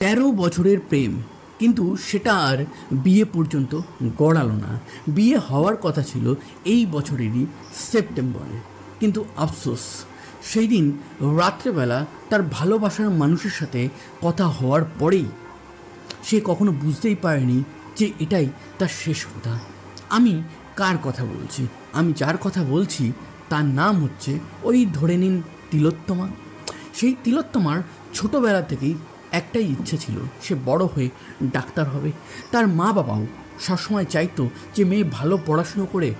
তেরো বছরের প্রেম, কিন্তু সেটা আর বিয়ে পর্যন্ত গড়ালো না। বিয়ে হওয়ার কথা ছিল এই বছরেরই সেপ্টেম্বরে। কিন্তু আফসোস, সেই দিন রাত্রেবেলা তার ভালোবাসার মানুষের সাথে কথা হওয়ার পরেই সে কখনো বুঝতেই পারেনি যে এটাই তার শেষ কথা। আমি কার কথা বলছি? আমি যার কথা বলছি তার নাম হচ্ছে ওই ধরে নিন তিলোত্তমা। সেই তিলোত্তমার ছোটোবেলা থেকেই একটাই ইচ্ছে ছিল, সে বড় হয়ে ডাক্তার হবে। তার মা বাবাও সবসময় চাইতো যে মেয়ে ভালো পড়াশুনো করে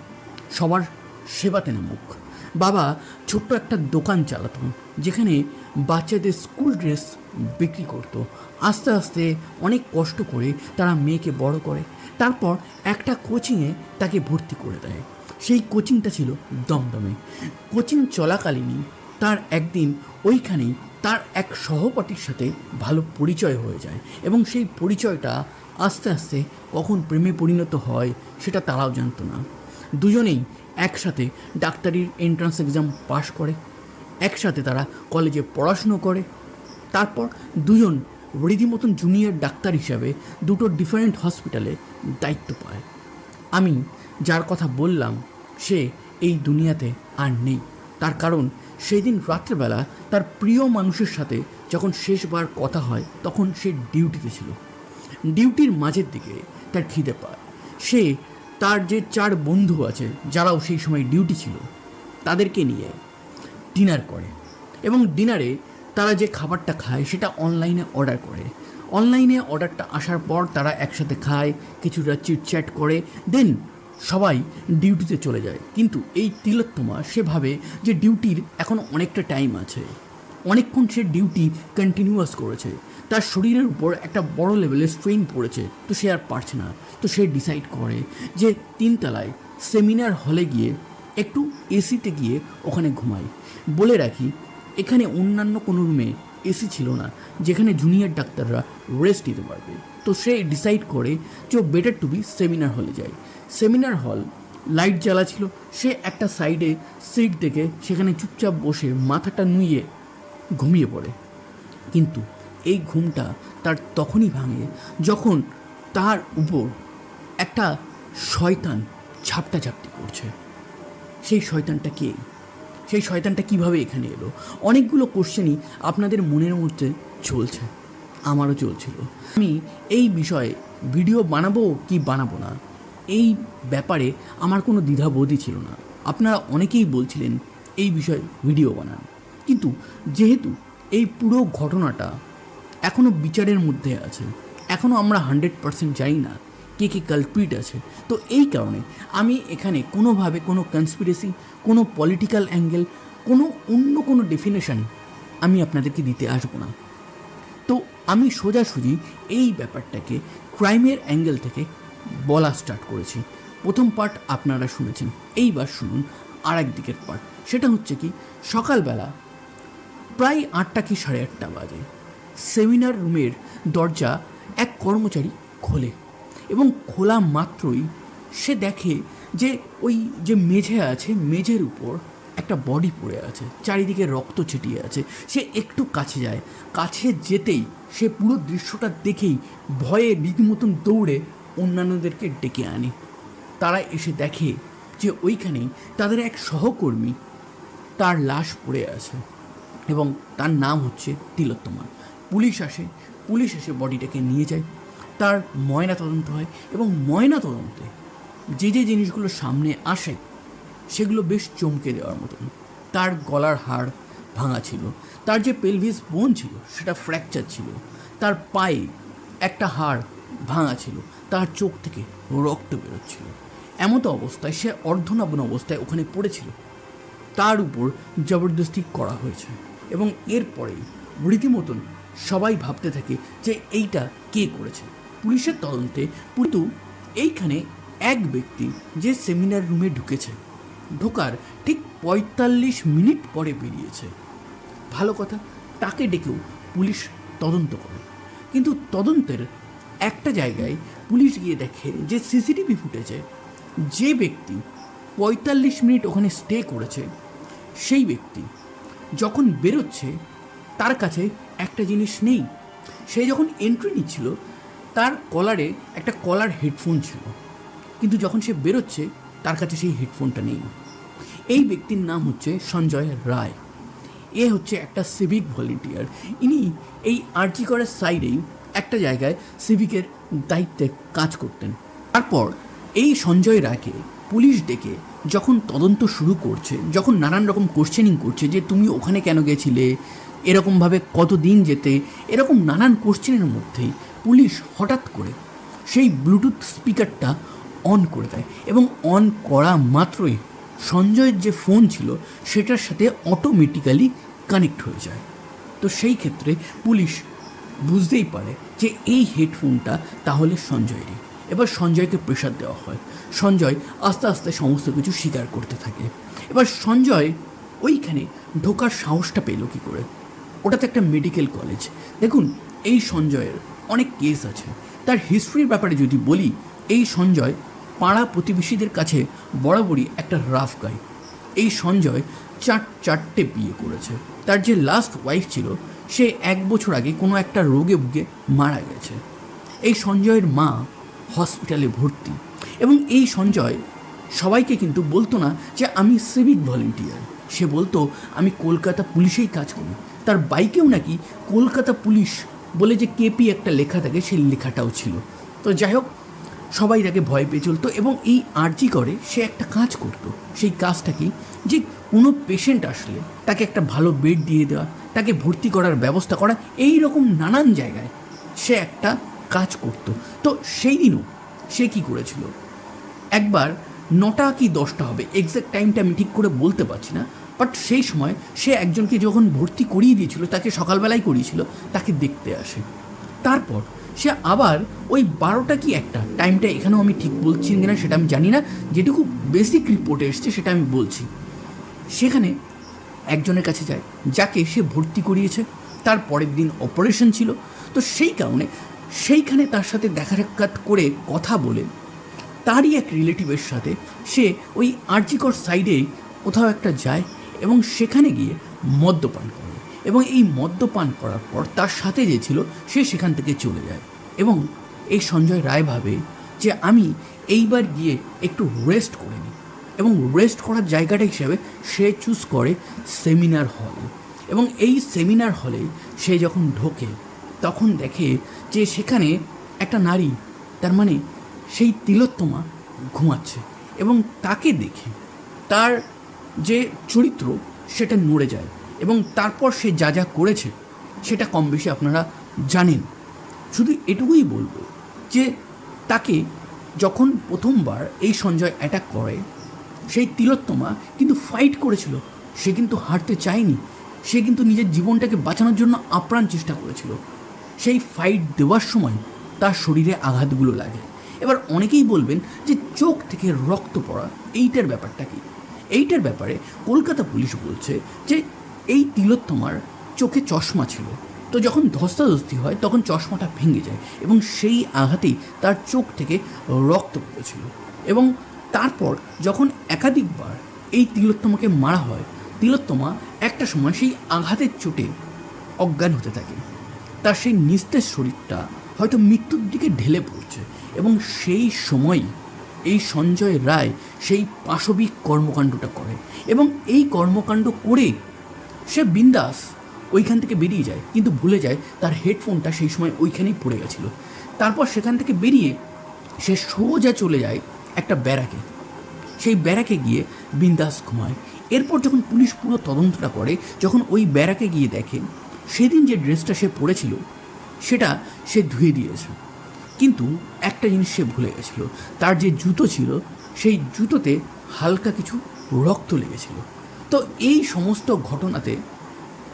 সবার সেবাতে নামুক। বাবা ছোট্ট একটা দোকান চালাতো, যেখানে বাচ্চাদের স্কুল ড্রেস বিক্রি করতো। আস্তে আস্তে অনেক কষ্ট করে তারা মেয়েকে বড় করে। তারপর একটা কোচিংয়ে তাকে ভর্তি করে দেয়। সেই কোচিংটা ছিল দমদমে। কোচিং চলাকালীনই তার একদিন ওইখানেই তার এক সহপাঠীর সাথে ভালো পরিচয় হয়ে যায় এবং সেই পরিচয়টা আস্তে আস্তে কখন প্রেমে পরিণত হয় সেটা তারাও জানতো না। দুজনেই একসাথে ডাক্তারির এন্ট্রান্স এক্সাম পাশ করে, একসাথে তারা কলেজে পড়াশুনো করে। তারপর দুজন রীতিমতন জুনিয়র ডাক্তার হিসাবে দুটো ডিফারেন্ট হসপিটালে দায়িত্ব পায়। আমি যার কথা বললাম, সে এই দুনিয়াতে আর নেই। তার কারণ সেই দিন রাত্রেবেলা তার প্রিয় মানুষের সাথে যখন শেষবার কথা হয়, তখন সে ডিউটিতে ছিল। ডিউটির মাঝের দিকে তার খিদে পায়। সে তার যে চার বন্ধু আছে, যারাও সেই সময় ডিউটি ছিল, তাদেরকে নিয়ে ডিনার করে এবং ডিনারে তারা যে খাবারটা খায়, সেটা অনলাইনে অর্ডার করে। অনলাইনে অর্ডারটা আসার পর তারা একসাথে খায়, কিছুটা চিটচ্যাট করে, দেন সবাই ডিউটিতে চলে যায়। কিন্তু এই তিলোত্তমা সে ভাবে যে ডিউটির এখন অনেকটা টাইম আছে, অনেকক্ষণ সে ডিউটি কন্টিনিউয়াস করেছে, তার শরীরের উপর একটা বড় লেভেলের স্ট্রেন পড়েছে, তো সে আর পারছে না। তো সে ডিসাইড করে যে তিনতলায় সেমিনার হলে গিয়ে একটু এসিতে গিয়ে ওখানে ঘুমায়। বলে রাখি, এখানে অন্যান্য কোনো রুমে এসি ছিল না, যেখানে জুনিয়র ডাক্তাররা রেস্ট নিতে পারবে। তো সে ডিসাইড করে যে ও বেটার টু বি সেমিনার হলে যায়। সেমিনার হল, লাইট জ্বালা ছিল, সে একটা সাইডে সিট দেখে সেখানে চুপচাপ বসে মাথাটা নুইয়ে ঘুমিয়ে পড়ে। কিন্তু এই ঘুমটা তার তখনই ভাঙে যখন তার উপর একটা শয়তান ঝাপটা ঝাপটি করছে। সেই শয়তানটা কে? সেই শয়তানটা কীভাবে এখানে এলো? অনেকগুলো কোশ্চেনই আপনাদের মনের মধ্যে চলছে, আমারও চলছিল। আমি এই বিষয়ে ভিডিও বানাবো কি বানাবো না? এই ব্যাপারে আমার কোনো দ্বিধাবোধই ছিল না। আপনারা অনেকেই বলছিলেন এই বিষয়ে ভিডিও বানান। কিন্তু যেহেতু এই পুরো ঘটনাটা এখনও বিচারের মধ্যে আছে এখনও আমরা হান্ড্রেড পার্সেন্ট জানি না কে কে কালপ্রিট আছে, তো এই কারণে আমি এখানে কোনোভাবে কোনো কনস্পিরেসি কোনো পলিটিক্যাল অ্যাঙ্গেল কোনো অন্য কোনো ডেফিনেশন আমি আপনাদেরকে দিতে আসব না। তো আমি সোজাসুজি এই ব্যাপারটাকে ক্রাইমের অ্যাঙ্গেল থেকে বলা স্টার্ট করেছি। প্রথম পার্ট আপনারা শুনেছেন। এইবার শুনুন আর এক দিকের পার্ট সেটা হচ্ছে কি, সকালবেলা প্রায় আটটা কি সাড়ে আটটা বাজে সেমিনার রুমের দরজা এক কর্মচারী খোলে এবং খোলা মাত্রই সে দেখে যে ওই যে মেঝে আছে, মেঝের উপর একটা বডি পড়ে আছে, চারিদিকে রক্ত ছিটিয়ে আছে। সে একটু কাছে যায়, কাছে যেতেই সে পুরো দৃশ্যটা দেখেই ভয়ে রীতিমতন দৌড়ে অন্যান্যদেরকে ডেকে আনে। তারা এসে দেখে যে ওইখানেই তাদের এক সহকর্মী তার লাশ পড়ে আছে এবং তার নাম হচ্ছে তিলোত্তমা পুলিশ আসে, পুলিশ এসে বডিটাকে নিয়ে যায়। তার ময়না তদন্ত হয় এবং ময়না তদন্তে যে যে জিনিসগুলো সামনে আসে সেগুলো বেশ চমকে দেওয়ার মতন। তার গলার হাড় ভাঙা ছিল, তার যে পেলভিস বোন ছিল সেটা ফ্র্যাকচার ছিল, তার পায়ে একটা হাড় ভাঙা ছিল। তার চোখ থেকে রক্ত বেরোচ্ছিল। এমতো অবস্থায় সে অর্ধনগ্ন অবস্থায় ওখানে পড়েছিল। তার উপর জবরদস্তি করা হয়েছে এবং এরপরেই রীতিমতন সবাই ভাবতে থাকে যে এইটা কে করেছে। পুলিশের তদন্তে কিন্তু এইখানে এক ব্যক্তি যে সেমিনার রুমে ঢুকেছে, ঢোকার ঠিক পঁয়তাল্লিশ মিনিট পরে বেরিয়েছে। ভালো কথা, তাকে ডেকেও পুলিশ তদন্ত করে। কিন্তু তদন্তের একটা জায়গায় পুলিশ গিয়ে দেখে যে সিসিটিভি ফুটেজে যে ব্যক্তি পঁয়তাল্লিশ মিনিট ওখানে স্টে করেছে, সেই ব্যক্তি যখন বেরোচ্ছে, তার কাছে একটা জিনিস নেই। সে যখন এন্ট্রি নিচ্ছিল, তার কলারে একটা কলার হেডফোন ছিল। কিন্তু যখন সে বেরোচ্ছে, তার কাছে সেই হেডফোনটা নেই। এই ব্যক্তির নাম হচ্ছে সঞ্জয় রায়। এ হচ্ছে একটা সিভিক ভলেন্টিয়ার ইনি এই আর্জি করার সাইডেই একটা জায়গায় সিভিকের দায়িত্বে কাজ করতেন। তারপর এই সঞ্জয় রায়কে পুলিশ ডেকে যখন তদন্ত শুরু করছে, যখন নানান রকম কোশ্চেনিং করছে যে তুমি ওখানে কেন গেছিলে, এরকমভাবে কতদিন যেতে, এরকম নানান কোশ্চেনের মধ্যেই পুলিশ হঠাৎ করে সেই ব্লুটুথ স্পিকারটা অন করে দেয় এবং অন করা মাত্রই সঞ্জয়ের যে ফোন ছিল সেটার সাথে অটোমেটিক্যালি কানেক্ট হয়ে যায়। তো সেই ক্ষেত্রে পুলিশ বুঝতেই পারে যে এই হেডফোনটা তাহলে সঞ্জয়েরই। এবার সঞ্জয়কে প্রেশার দেওয়া হয়। সঞ্জয় আস্তে আস্তে সমস্ত কিছু স্বীকার করতে থাকে। এবার সঞ্জয় ওইখানে ঢোকার সাহসটা পেল কী করে? ওটা তো একটা মেডিকেল কলেজ দেখুন, এই সঞ্জয়ের অনেক কেস আছে। তার হিস্ট্রির ব্যাপারে যদি বলি, এই সঞ্জয় পাড়া প্রতিবেশীদের কাছে বরাবরই একটা রাফ গাই এই সঞ্জয় চার চারটে বিয়ে করেছে। তার যে লাস্ট ওয়াইফ ছিল সে এক বছর আগে কোনো একটা রোগে ভুগে মারা গেছে। এই সঞ্জয়ের মা হসপিটালে ভর্তি এবং এই সঞ্জয় সবাইকে কিন্তু বলতো না যে আমি সিভিক ভলেন্টিয়ার। সে বলতো, আমি কলকাতা পুলিশেই কাজ করি। তার বাইকেও নাকি কলকাতা পুলিশ বলে যে কেপি একটা লেখা থাকে, সেই লেখাটাও ছিল। তো যাই হোক, সবাই তাকে ভয় পেয়ে চলতো এবং এই আর্জি করে সে একটা কাজ করত। সেই কাজটা কি? যে কোনো পেশেন্ট আসলে তাকে একটা ভালো বেড দিয়ে দেওয়া, তাকে ভর্তি করার ব্যবস্থা করা, এই রকম নানান জায়গায় সে একটা কাজ করত। তো সেই দিনও সে কি করেছিল? একবার নটা কি দশটা হবে এক্স্যাক্ট টাইমটা আমি ঠিক করে বলতে পারছি না বাট সেই সময় সে একজনকে যখন ভর্তি করিয়ে দিয়েছিল, তাকে সকালবেলায় করিয়েছিল, তাকে দেখতে আসে। তারপর সে আবার ওই বারোটা কি একটা টাইমটা এখানেও আমি ঠিক বলছি কিনা সেটা আমি জানি না, যেটুকু বেসিক রিপোর্টে এসছে সেটা আমি বলছি। সেখানে একজনের কাছে যায়, যাকে সে ভর্তি করিয়েছে। তার পরের দিন অপারেশন ছিল। তো সেই কারণে সেইখানে তার সাথে দেখা সাক্ষাৎ করে কথা বলে, তারই এক রিলেটিভের সাথে সে ওই আর্জিকর সাইডে কোথাও একটা যায় এবং সেখানে গিয়ে মদ্যপান করে। এবং এই মদ্যপান করার পর তার সাথে যে ছিল, সে সেখান থেকে চলে যায়। এবং এই সঞ্জয় রায় ভাবে যে, আমি এইবার গিয়ে একটু রেস্ট করে নিই। এবং রেস্ট করার জায়গাটা হিসেবে সে চুজ করে সেমিনার হল এবং এই সেমিনার হলে সে যখন ঢোকে, তখন দেখে যে সেখানে একটা নারী, তার মানে সেই তিলোত্তমা ঘুমাচ্ছে এবং তাকে দেখে তার যে চরিত্র সেটা নড়ে যায় এবং তারপর সে যা যা করেছে সেটা কম বেশি আপনারা জানেন। শুধু এটুকুই বলব যে তাকে যখন প্রথমবার এই সঞ্জয় অ্যাটাক করে সেই তিলোত্তমা কিন্তু ফাইট করেছিল। সে কিন্তু হারতে চায়নি। সে কিন্তু নিজের জীবনটাকে বাঁচানোর জন্য আপ্রাণ চেষ্টা করেছিল। সেই ফাইট দেওয়ার সময় তার শরীরে আঘাতগুলো লাগে। এবার অনেকেই বলবেন যে চোখ থেকে রক্ত পড়া, এইটার ব্যাপারটা কি? এইটার ব্যাপারে কলকাতা পুলিশ বলছে যে এই তিলোত্তমার চোখে চশমা ছিল। তো যখন ধস্তাধস্তি হয়, তখন চশমাটা ভেঙে যায় এবং সেই আঘাতেই তার চোখ থেকে রক্ত পড়েছিল। এবং তারপর যখন একাধিকবার এই তিলোত্তমাকে মারা হয়, তিলোত্তমা একটা সময় সেই আঘাতের চোটে অজ্ঞান হতে থাকে। তার সেই নিস্তেজ শরীরটা হয়তো মৃত্যুর দিকে ঢেলে পড়ছে এবং সেই সময়ই এই সঞ্জয় রায় সেই পাশবিক কর্মকাণ্ডটা করে এবং এই কর্মকাণ্ড করে সে বিন্দাস ওইখান থেকে বেরিয়ে যায়, কিন্তু ভুলে যায় তার হেডফোনটা সেই সময় ওইখানেই পড়ে গেছিল। তারপর সেখান থেকে বেরিয়ে সে সোজা চলে যায় একটা ব্যারাকে। সেই ব্যারাকে গিয়ে বিন্দাস ঘুমায়। এরপর যখন পুলিশ পুরো তদন্তটা করে, যখন ওই ব্যারাকে গিয়ে দেখে, সেদিন যে ড্রেসটা সে পরেছিল, সেটা সে ধুয়ে দিয়েছে। কিন্তু একটা জিনিস সে ভুলে গেছিল। তার যে জুতো ছিল, সেই জুতোতে হালকা কিছু রক্ত লেগেছিল। তো এই সমস্ত ঘটনাতে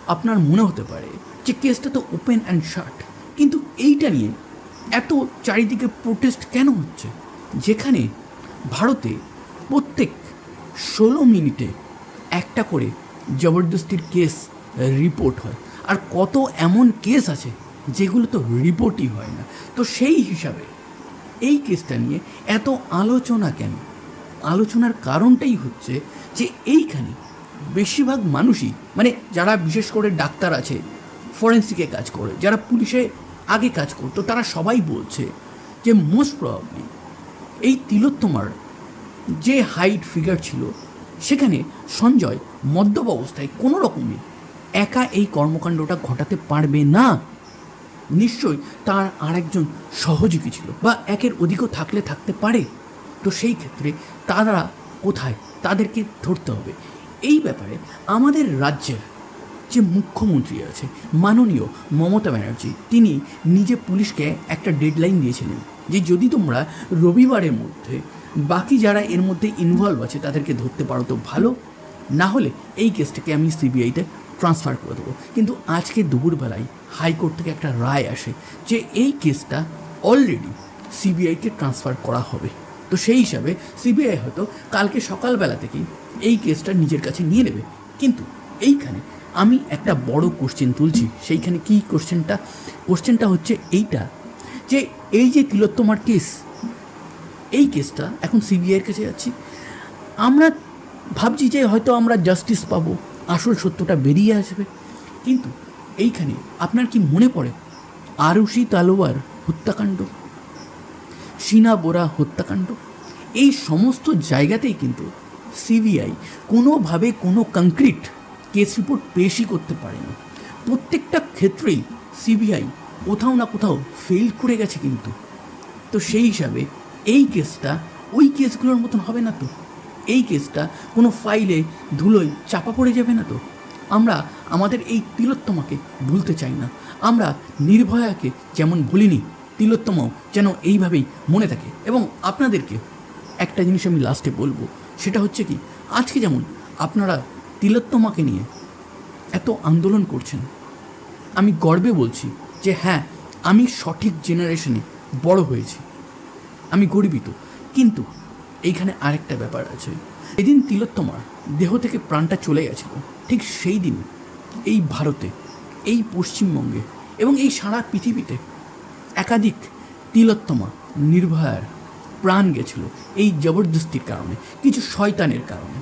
আপনার মনে হতে পারে যে কেসটা তো ওপেন অ্যান্ড শার্ট। কিন্তু এইটা নিয়ে এত চারিদিকে প্রোটেস্ট কেন হচ্ছে? যেখানে ভারতে প্রত্যেক ষোলো মিনিটে একটা করে জবরদস্তির কেস রিপোর্ট হয়। আর কত এমন কেস আছে যেগুলো তো রিপোর্টই হয় না। তো সেই হিসাবে এই কেসটা নিয়ে এত আলোচনা কেন? আলোচনার কারণটাই হচ্ছে যে এইখানে বেশিরভাগ মানুষই মানে যারা বিশেষ করে ডাক্তার আছে, ফরেন্সিকে কাজ করে, যারা পুলিশে আগে কাজ করতো, তারা সবাই বলছে যে মোস্ট প্রবাবলি এই তিলোত্তমার যে হাইট ফিগার ছিল, সেখানে সঞ্জয় মদ্যপ অবস্থায় কোনো রকমে একা এই কর্মকাণ্ডটা ঘটাতে পারবে না। নিশ্চয়ই তার আরেকজন সহযোগী ছিল বা একের অধিকও থাকলে থাকতে পারে। তো সেই ক্ষেত্রে তারা কোথায়? তাদেরকে ধরতে হবে। এই ব্যাপারে আমাদের রাজ্যের যে মুখ্যমন্ত্রী আছে, মাননীয় মমতা ব্যানার্জি, তিনি নিজে পুলিশকে একটা ডেডলাইন দিয়েছিলেন। যে যদি তোমরা রবিবারের মধ্যে বাকি যারা এর মধ্যে ইনভলভ আছে তাদেরকে ধরতে পারো তো ভালো। না হলে এই কেসটাকে আমি সিবিআইতে ট্রান্সফার করে দেবো। কিন্তু আজকে দুপুরবেলায় হাইকোর্ট থেকে একটা রায় আসে যে এই কেসটা অলরেডি সিবিআইকে ট্রান্সফার করা হবে। তো সেই হিসাবে সিবিআই হয়তো কালকে সকালবেলা থেকেই এই কেসটা নিজের কাছে নিয়ে নেবে। কিন্তু এইখানে আমি একটা বড় কোশ্চেন তুলছি। সেইখানে কি কোশ্চেনটা কোশ্চেনটা হচ্ছে এইটা যে এই যে তিলোত্তমার কেস এই কেসটা এখন সিবিআইয়ের কাছে যাচ্ছি আমরা ভাবছি যে হয়তো আমরা জাস্টিস পাবো, আসল সত্যটা বেরিয়ে আসবে। কিন্তু এইখানে আপনার কি মনে পড়ে? আরুষি তালোয়ার হত্যাকাণ্ড, সিনা বোরা হত্যাকাণ্ড, এই সমস্ত জায়গাতেই কিন্তু সিবিআই কোনোভাবে কোনো কংক্রিট কেস রিপোর্ট পেশই করতে পারেনি প্রত্যেকটা ক্ষেত্রেই সিবিআই কোথাও না কোথাও ফেল করে গেছে কিন্তু। তো সেই হিসাবে এই কেসটা ওই কেসগুলোর মতন হবে না তো? এই কেসটা কোনো ফাইলে ধুলোয় চাপা পড়ে যাবে না তো? আমরা আমাদের এই তিলোত্তমাকে ভুলতে চাই না। আমরা নির্ভয়াকে যেমন ভুলিনি, তিলোত্তমাও যেন এইভাবেই মনে থাকে। এবং আপনাদেরকে একটা জিনিস আমি লাস্টে বলব, সেটা হচ্ছে কি, আজকে যেমন আপনারা তিলোত্তমাকে নিয়ে এত আন্দোলন করছেন, আমি গর্বে বলছি যে হ্যাঁ আমি সঠিক জেনারেশনে বড় হয়েছি। আমি গর্বিত। কিন্তু এইখানে আরেকটা ব্যাপার আছে। এদিন তিলোত্তমার দেহ থেকে প্রাণটা চলে গেছিল। ঠিক সেই দিন এই ভারতে, এই পশ্চিমবঙ্গে এবং এই সারা পৃথিবীতে একাধিক তিলোত্তমা নির্ভয়ার প্রাণ গেছিল এই জবরদস্তির কারণে, কিছু শয়তানের কারণে।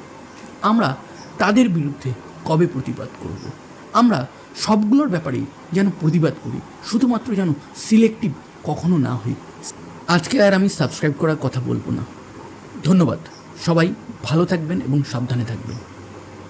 আমরা তাদের বিরুদ্ধে কবে প্রতিবাদ করব? আমরা সবগুলোর ব্যাপারেই যেন প্রতিবাদ করি, শুধুমাত্র যেন সিলেক্টিভ কখনো না হই। আজকে আর আমি সাবস্ক্রাইব করার কথা বলব না। ধন্যবাদ। সবাই ভালো থাকবেন এবং সাবধানে থাকবেন।